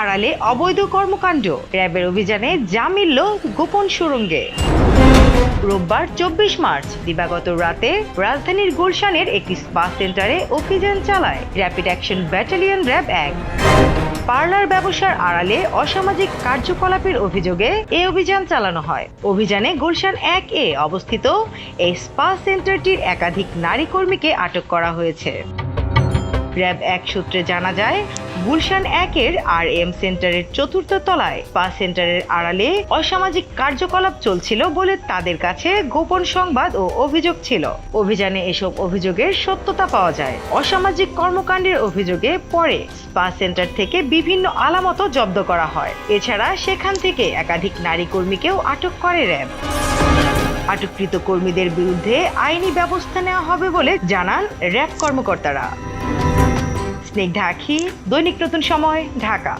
আড়ালে অবৈধ কর্মকাণ্ড। র্যাবের অভিযানে যা মিলল গোপন সুরঙ্গে রোববার চব্বিশ মার্চ, দিবাগত রাতে রাজধানীর গুলশানের একটি স্পা সেন্টারে অভিযান চালায় র্যাপিড অ্যাকশন ব্যাটালিয়ন র্যাব এক। পার্লার ব্যবসার আড়ালে অসামাজিক কার্যকলাপের অভিযোগে এই অভিযান চালানো হয়। অভিযানে গুলশান এক এ অবস্থিত এই স্পা সেন্টারটির একাধিক নারী কর্মীকে আটক করা হয়েছে। র্যাব এক সূত্রে জানা যায়, গুলশান একের আর এম সেন্টারের চতুর্থ তলায় স্পা সেন্টারের আড়ালে অসামাজিক কার্যকলাপ চলছিল বলে তাদের কাছে গোপন সংবাদ ও অভিযোগ ছিল। অভিযানে এসব অভিযোগের সত্যতা পাওয়া যায়। অসামাজিক কর্মকাণ্ডের অভিযোগে পরে স্পা সেন্টার থেকে বিভিন্ন আলামতও জব্দ করা হয়। এছাড়া সেখান থেকে একাধিক নারী কর্মীকেও আটক করে র্যাব। আটককৃত কর্মীদের বিরুদ্ধে আইনি ব্যবস্থা নেওয়া হবে বলে জানান র্যাব কর্মকর্তারা। স্নিগ্ধা ঢাকি দৈনিক নতুন সময় ঢাকা।